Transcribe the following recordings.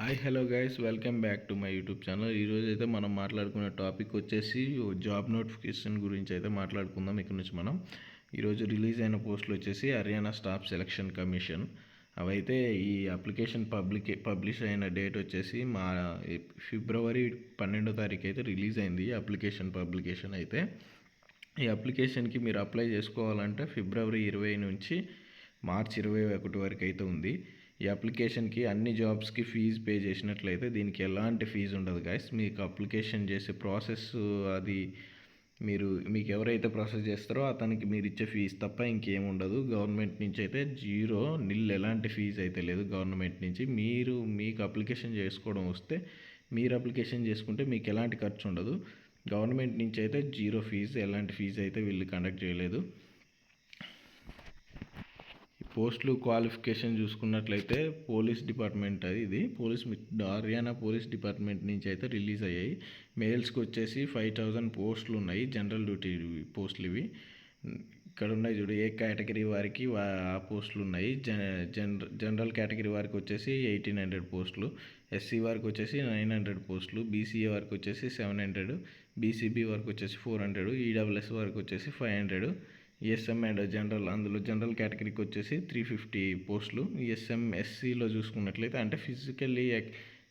Hi hello guys welcome back to my YouTube channel. ఈరోజు అయితే మనం మాట్లాడుకునే టాపిక్ వచ్చేసి జాబ్ నోటిఫికేషన్ గురించి అయితే మాట్లాడుకుందాం ఇక్కడ నుంచి మనం. ఈరోజు రిలీజ్ అయిన పోస్టులు వచ్చేసి హర్యానా స్టాఫ్ సెలక్షన్ కమిషన్. అవైతే ఈ అప్లికేషన్ పబ్లిక్ పబ్లిష్ అయిన డేట్ వచ్చేసి మా ఫిబ్రవరి పన్నెండో తారీఖు అయితే రిలీజ్ అయింది అప్లికేషన్ పబ్లికేషన్ అయితే. ఈ అప్లికేషన్కి మీరు అప్లై చేసుకోవాలంటే ఫిబ్రవరి ఇరవై నుంచి మార్చ్ ఇరవై ఒకటి వరకు అయితే ఉంది. ఈ అప్లికేషన్కి అన్ని జాబ్స్కి ఫీజు పే చేసినట్లయితే దీనికి ఎలాంటి ఫీజు ఉండదు గాయస్. మీకు అప్లికేషన్ చేసే ప్రాసెస్ అది మీరు మీకు ఎవరైతే ప్రాసెస్ చేస్తారో అతనికి మీరు ఇచ్చే ఫీజు తప్ప ఇంకేం ఉండదు. గవర్నమెంట్ నుంచి అయితే జీరో నిల్ ఎలాంటి ఫీజు అయితే లేదు గవర్నమెంట్ నుంచి. మీరు మీకు అప్లికేషన్ చేసుకోవడం వస్తే మీరు అప్లికేషన్ చేసుకుంటే మీకు ఎలాంటి ఖర్చు ఉండదు. గవర్నమెంట్ నుంచి అయితే జీరో ఫీజు ఎలాంటి ఫీజు అయితే వీళ్ళు కండక్ట్ చేయలేదు. పోస్టులు క్వాలిఫికేషన్ చూసుకున్నట్లయితే పోలీస్ డిపార్ట్మెంట్ అది ఇది. పోలీస్ హర్యానా పోలీస్ డిపార్ట్మెంట్ నుంచి అయితే రిలీజ్ అయ్యాయి. మేల్స్కి వచ్చేసి ఫైవ్ థౌజండ్ పోస్టులు ఉన్నాయి జనరల్ డ్యూటీ పోస్టులు ఇవి. ఇక్కడ ఉన్నాయి చూడు ఏ కేటగిరీ వారికి ఆ పోస్టులు ఉన్నాయి. జనరల్ జనరల్ కేటగిరీ వారికి వచ్చేసి ఎయిటీన్ హండ్రెడ్ పోస్టులు ఎస్సీ వారికి వచ్చేసి నైన్ హండ్రెడ్ పోస్టులు బీసీఏ వారికి వచ్చేసి సెవెన్ హండ్రెడ్ బీసీబీ వారికి వచ్చేసి ఫోర్ హండ్రెడ్ ఈడబ్ల్యూఎస్ వారికి వచ్చేసి five hundred ESM and general అందులో జనరల్ కేటగిరీకి వచ్చేసి త్రీ ఫిఫ్టీ పోస్టులు ఈఎస్ఎం ఎస్సీలో చూసుకున్నట్లయితే అంటే ఫిజికల్లీ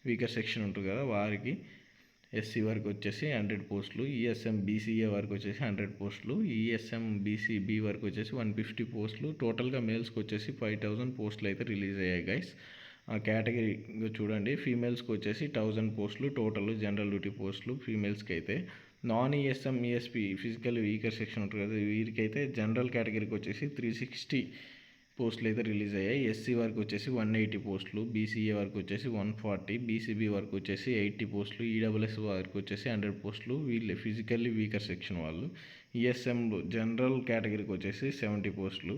వీకర్ సెక్షన్ ఉంటుంది కదా వారికి ఎస్సీ వరకు వచ్చేసి హండ్రెడ్ పోస్టులు ఈఎస్ఎం బీసీఏ వరకు వచ్చేసి హండ్రెడ్ పోస్టులు ఈఎస్ఎం బీసీబీ వరకు వచ్చేసి వన్ ఫిఫ్టీ పోస్టులు టోటల్గా మేల్స్కి వచ్చేసి ఫైవ్ థౌజండ్ పోస్టులు అయితే రిలీజ్ అయ్యాయి గైస్ ఆ కేటగిరీ చూడండి. ఫీమేల్స్కి వచ్చేసి థౌజండ్ పోస్టులు టోటల్ జనరల్ డ్యూటీ పోస్టులు ఫీమేల్స్కి అయితే non ESM ESP physical weaker section ఉంటుంది కదా వీరికైతే జనరల్ కేటగిరీకి వచ్చేసి త్రీ సిక్స్టీ పోస్టులు అయితే రిలీజ్ అయ్యాయి. ఎస్సీ వరకు వచ్చేసి వన్ ఎయిటీ పోస్టులు బీసీఏ వరకు వచ్చేసి వన్ ఫార్టీ బీసీబీ వరకు వచ్చేసి ఎయిటీ పోస్టులు ఈడబ్ల్యూఎస్ వరకు వచ్చేసి హండ్రెడ్ పోస్టులు వీళ్ళు ఫిజికల్లీ వీకర్ సెక్షన్ వాళ్ళు. ఈఎస్ఎంలో జనరల్ కేటగిరీకి వచ్చేసి సెవెంటీ పోస్టులు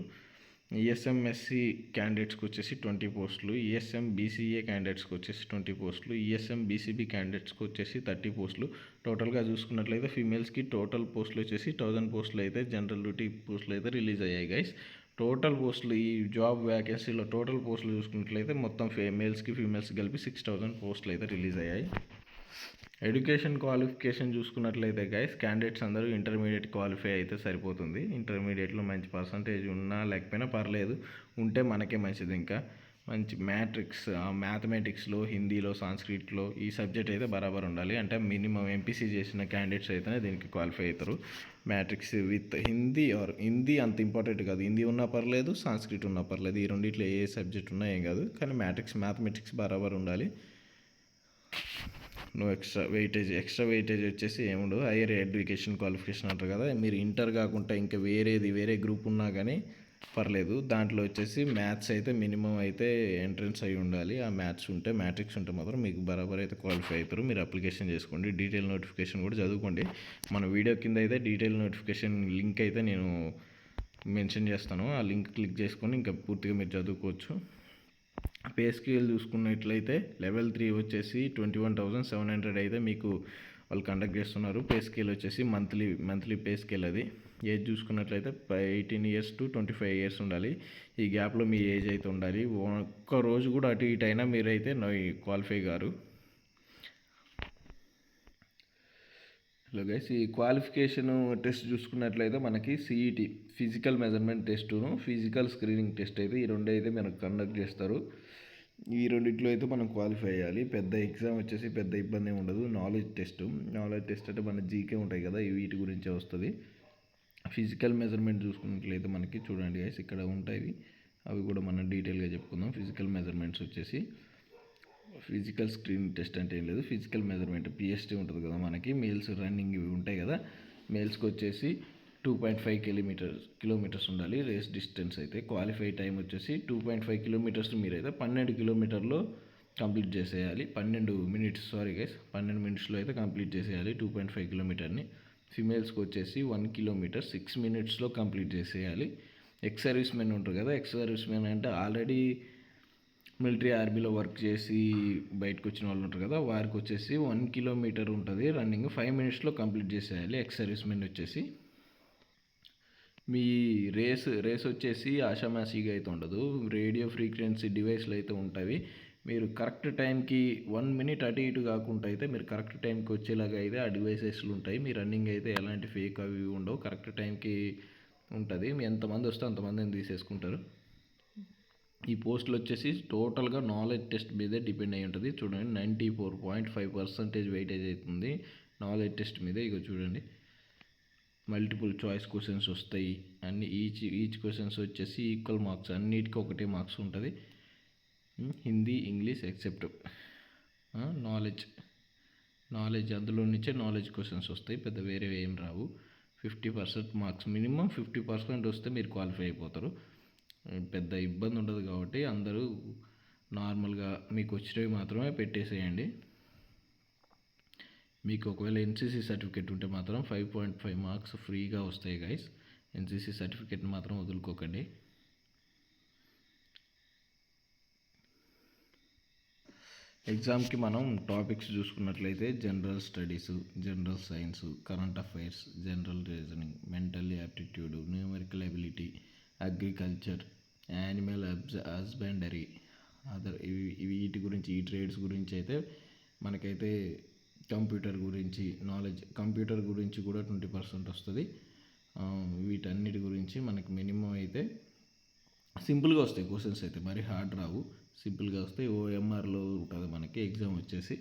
ఈఎస్ఎంఎస్సి క్యాండిడేట్స్కి వచ్చేసి ట్వంటీ పోస్టులు ఈఎస్ఎం బీసీఏ క్యాండిడేట్స్కి వచ్చేసి ట్వంటీ పోస్టులు ఈఎస్ఎం బీసీబీ క్యాండిడేట్స్కి వచ్చేసి థర్టీ పోస్టులు. టోటల్గా చూసుకున్నట్లయితే ఫీమేల్స్కి టోటల్ పోస్టులు వచ్చేసి థౌజండ్ పోస్టులు అయితే జనరల్ డ్యూటీ పోస్టులు అయితే రిలీజ్ అయ్యాయి గైస్ టోటల్ పోస్టులు ఈ జాబ్ వ్యాకెన్సీలో టోటల్ పోస్టులు చూసుకున్నట్లయితే మొత్తం ఫీమేల్స్కి ఫీమేల్స్కి కలిపి సిక్స్ థౌజండ్ పోస్టులు అయితే రిలీజ్ అయ్యాయి. ఎడ్యుకేషన్ క్వాలిఫికేషన్ చూసుకున్నట్లయితే గైస్ క్యాండిడేట్స్ అందరూ ఇంటర్మీడియట్ క్వాలిఫై అయితే సరిపోతుంది. ఇంటర్మీడియట్లో మంచి పర్సంటేజ్ ఉన్నా లేకపోయినా పర్లేదు ఉంటే మనకే మంచిది ఇంకా. మంచి మ్యాట్రిక్స్ మ్యాథమెటిక్స్లో హిందీలో సాంస్క్రిట్లో ఈ సబ్జెక్ట్ అయితే బరాబర్ ఉండాలి. అంటే మినిమం ఎంపీసీ చేసిన క్యాండిడేట్స్ అయితేనే దీనికి క్వాలిఫై అవుతారు. Matrix with Hindi or Hindi అంత ఇంపార్టెంట్ కాదు. హిందీ ఉన్నా పర్లేదు సాంస్క్రిట్ ఉన్నా పర్లేదు. ఈ రెండిట్లో ఏ సబ్జెక్ట్ ఉన్నా ఏం కాదు. కానీ మ్యాట్రిక్స్ మ్యాథమెటిక్స్ బరాబర్ ఉండాలి. No extra weightage extra weightage వచ్చేసి ఏముండదు. హైయర్ ఎడ్యుకేషన్ క్వాలిఫికేషన్ అంటారు కదా. మీరు ఇంటర్ కాకుండా ఇంకా వేరేది వేరే గ్రూప్ ఉన్నా కానీ పర్లేదు. దాంట్లో వచ్చేసి మ్యాథ్స్ అయితే మినిమం అయితే ఎంట్రన్స్ అయి ఉండాలి. ఆ మ్యాథ్స్ ఉంటే మ్యాట్రిక్స్ ఉంటే మాత్రం మీకు బరాబర్ అయితే క్వాలిఫై అవుతారు మీరు అప్లికేషన్ చేసుకోండి. డీటెయిల్ నోటిఫికేషన్ కూడా చదువుకోండి. మన వీడియో కింద అయితే డీటెయిల్ నోటిఫికేషన్ లింక్ అయితే నేను మెన్షన్ చేస్తాను. ఆ లింక్ క్లిక్ చేసుకొని ఇంకా పూర్తిగా మీరు చదువుకోవచ్చు. పే స్కేల్ చూసుకున్నట్లయితే లెవెల్ త్రీ వచ్చేసి twenty one thousand seven hundred అయితే మీకు వాళ్ళు కండక్ట్ చేస్తున్నారు. పే స్కేల్ వచ్చేసి మంత్లీ మంత్లీ పే స్కేల్ అది. ఏజ్ చూసుకున్నట్లయితే eighteen years to twenty five years ఉండాలి. ఈ గ్యాప్లో మీ ఏజ్ అయితే ఉండాలి. ఒక్క రోజు కూడా అటు ఇటు అయినా మీరైతే క్వాలిఫై గారు హలో గైస్ ఈ క్వాలిఫికేషన్ టెస్ట్ చూసుకున్నట్లయితే మనకి సిఈటి ఫిజికల్ మెజర్మెంట్ టెస్టును ఫిజికల్ స్క్రీనింగ్ టెస్ట్ అయితే ఈ రెండు అయితే మనకు కండక్ట్ చేస్తారు. ఈ రెండిట్లో అయితే మనం క్వాలిఫై అయ్యాలి పెద్ద ఎగ్జామ్ వచ్చేసి పెద్ద ఇబ్బంది ఉండదు. నాలెడ్జ్ టెస్ట్ నాలెడ్జ్ టెస్ట్ అంటే మన జీకే ఉంటాయి కదా వీటి గురించే వస్తుంది. ఫిజికల్ మెజర్మెంట్ చూసుకున్నట్లయితే మనకి చూడండి గైస్ ఇక్కడ ఉంటాయి. అవి కూడా మనం డీటెయిల్గా చెప్పుకుందాం. ఫిజికల్ మెజర్మెంట్స్ వచ్చేసి ఫిజికల్ స్క్రీన్ టెస్ట్ అంటే ఏం లేదు. ఫిజికల్ మెజర్మెంట్ పిఎస్టీ ఉంటుంది కదా మనకి. మేల్స్ రన్నింగ్ ఇవి ఉంటాయి కదా. మేల్స్కి వచ్చేసి two point five kilometres kilometres ఉండాలి. రేస్ డిస్టెన్స్ అయితే క్వాలిఫై టైం వచ్చేసి టూ పాయింట్ ఫైవ్ కిలోమీటర్స్ మీరైతే పన్నెండు కిలోమీటర్లో కంప్లీట్ చేసేయాలి. పన్నెండు మినిట్స్ సారీ గైస్ పన్నెండు మినిట్స్లో అయితే కంప్లీట్ చేసేయాలి టూ పాయింట్ ఫైవ్ కిలోమీటర్ని. ఫిమేల్స్కి వచ్చేసి వన్ కిలోమీటర్ సిక్స్ మినిట్స్లో కంప్లీట్ చేసేయాలి. ఎక్స్ సర్వీస్ మెన్ ఉంటారు కదా. ఎక్స్ సర్వీస్ మెన్ అంటే ఆల్రెడీ మిలిటరీ ఆర్మీలో వర్క్ చేసి బయటకు వచ్చిన వాళ్ళు ఉంటారు కదా వారికి వచ్చేసి వన్ కిలోమీటర్ ఉంటుంది. రన్నింగ్ ఫైవ్ మినిట్స్లో కంప్లీట్ చేసేయాలి. ఎక్స్ సర్వీస్ మెన్ వచ్చేసి మీ రేస్ రేస్ వచ్చేసి ఆషామాషిగా అయితే ఉండదు. రేడియో ఫ్రీక్వెన్సీ డివైస్లు అయితే ఉంటాయి. మీరు కరెక్ట్ టైంకి వన్ మినిట్ అటు ఇటు కాకుండా అయితే మీరు కరెక్ట్ టైంకి వచ్చేలాగా అయితే ఆ డివైసెస్లు ఉంటాయి. మీ రన్నింగ్ అయితే ఎలాంటి ఫేక్ అవి ఉండవు. కరెక్ట్ టైంకి ఉంటుంది. మీ ఎంతమంది వస్తే అంతమందిని తీసేసుకుంటారు. ఈ పోస్టులు వచ్చేసి టోటల్గా నాలెడ్జ్ టెస్ట్ మీదే డిపెండ్ అయి ఉంటుంది. చూడండి ninety four point five percentage weightage అవుతుంది. నాలెడ్జ్ టెస్ట్ మీదే ఇక చూడండి. మల్టిపుల్ చాయిస్ క్వశ్చన్స్ వస్తాయి. అన్ని ఈచ్ ఈచ్ క్వశ్చన్స్ వచ్చేసి ఈక్వల్ మార్క్స్ అన్నిటికీ ఒకటే మార్క్స్ ఉంటుంది. Hindi English except. Knowledge. Knowledge అందులో నుంచే నాలెడ్జ్ క్వశ్చన్స్ వస్తాయి. పెద్ద వేరే ఏం రావు. Fifty percent marks minimum fifty percent వస్తే మీరు క్వాలిఫై అయిపోతారు. పెద్ద ఇబ్బంది ఉండదు కాబట్టి అందరూ నార్మల్గా మీకు వచ్చినవి మాత్రమే పెట్టేసేయండి. మీకు ఒకవేళ ఎన్సీసీ సర్టిఫికేట్ ఉంటే మాత్రం ఫైవ్ పాయింట్ ఫైవ్ మార్క్స్ ఫ్రీగా వస్తాయి గైస్ ఎన్సీసీ సర్టిఫికేట్ మాత్రం వదులుకోకండి. ఎగ్జామ్కి మనం టాపిక్స్ చూసుకున్నట్లయితే general studies general science current affairs general reasoning mental aptitude numerical ability agriculture animal husbandry other ఇవి ఇవి వీటి గురించి ఈ ట్రేడ్స్ గురించి అయితే మనకైతే కంప్యూటర్ గురించి నాలెడ్జ్ కంప్యూటర్ గురించి కూడా ట్వంటీ పర్సెంట్ వస్తుంది. వీటన్నిటి గురించి మనకి మినిమం అయితే సింపుల్గా వస్తాయి క్వశ్చన్స్ అయితే మరి హార్డ్ రావు. సింపుల్గా వస్తాయి. ఓఎంఆర్లో ఉంటుంది మనకి ఎగ్జామ్ వచ్చేసి.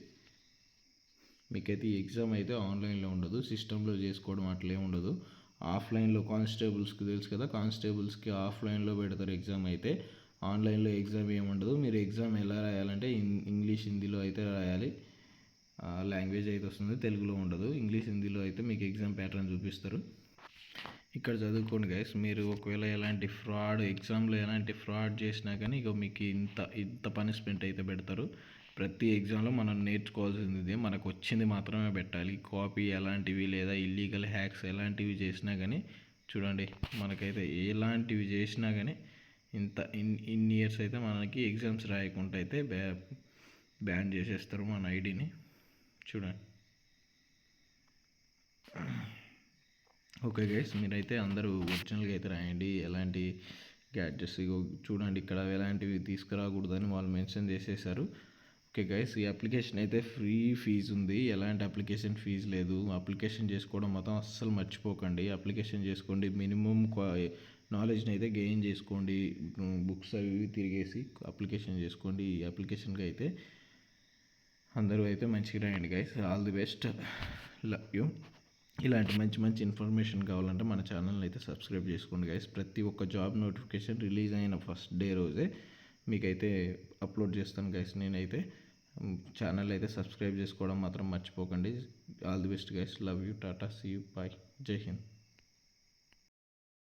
మీకైతే ఈ ఎగ్జామ్ అయితే ఆన్లైన్లో ఉండదు. సిస్టంలో చేసుకోవడం అట్లే ఉండదు. ఆఫ్లైన్లో కానిస్టేబుల్స్కి తెలుసు కదా కానిస్టేబుల్స్కి ఆఫ్లైన్లో పెడతారు ఎగ్జామ్ అయితే. ఆన్లైన్లో ఎగ్జామ్ ఏముండదు. మీరు ఎగ్జామ్ ఎలా రాయాలంటే ఇం- ఇంగ్లీష్ హిందీలో అయితే రాయాలి. లాంగ్వేజ్ అయితే వస్తుంది తెలుగులో ఉండదు. ఇంగ్లీష్ హిందీలో అయితే మీకు ఎగ్జామ్ ప్యాటర్న్ చూపిస్తారు. ఇక్కడ చదువుకోండి గైస్. మీరు ఒకవేళ ఎలాంటి ఫ్రాడ్ ఎగ్జామ్లో ఎలాంటి ఫ్రాడ్ చేసినా కానీ ఇక మీకు ఇంత ఇంత పనిష్మెంట్ అయితే పెడతారు. ప్రతి ఎగ్జామ్లో మనం నేర్చుకోవాల్సింది మనకు వచ్చింది మాత్రమే పెట్టాలి. కాపీ ఎలాంటివి లేదా ఇల్లీగల్ హ్యాక్స్ ఎలాంటివి చేసినా కానీ చూడండి మనకైతే ఎలాంటివి చేసినా కానీ ఇంత ఇన్ ఇన్ని ఇయర్స్ అయితే మనకి ఎగ్జామ్స్ రాయకుండా అయితే బ్యా బ్యాన్ చేసేస్తారు మన ఐడిని. చూడండి. ఓకే గైస్ మీరైతే అందరూ ఒరిజినల్గా అయితే రాయండి. ఎలాంటి గ్యాడ్జెట్స్ చూడండి ఇక్కడ ఎలాంటివి తీసుకురాకూడదని వాళ్ళు మెన్షన్ చేసేసారు. ఓకే గైస్ ఈ అప్లికేషన్ అయితే ఫ్రీ ఫీజు ఉంది. ఎలాంటి అప్లికేషన్ ఫీజు లేదు. అప్లికేషన్ చేసుకోవడం మొత్తం అస్సలు మర్చిపోకండి. అప్లికేషన్ చేసుకోండి. మినిమం నాలెడ్జ్ని అయితే గెయిన్ చేసుకోండి. బుక్స్ అవి తిరిగేసి అప్లికేషన్ చేసుకోండి. ఈ అప్లికేషన్కి అయితే అందరూ అయితే మంచిగా రాయండి guys. All the best. Love you. ఇలాంటి మంచి మంచి ఇన్ఫర్మేషన్ కావాలంటే మన ఛానల్ని అయితే సబ్స్క్రైబ్ చేసుకోండి గైస్. ప్రతి ఒక్క జాబ్ నోటిఫికేషన్ రిలీజ్ అయిన ఫస్ట్ డే రోజే మీకైతే అప్లోడ్ చేస్తాను గైస్ నేనైతే ఛానల్ అయితే సబ్స్క్రైబ్ చేసుకోవడం మాత్రం మర్చిపోకండి. All the best guys love you tata see you bye జై హింద్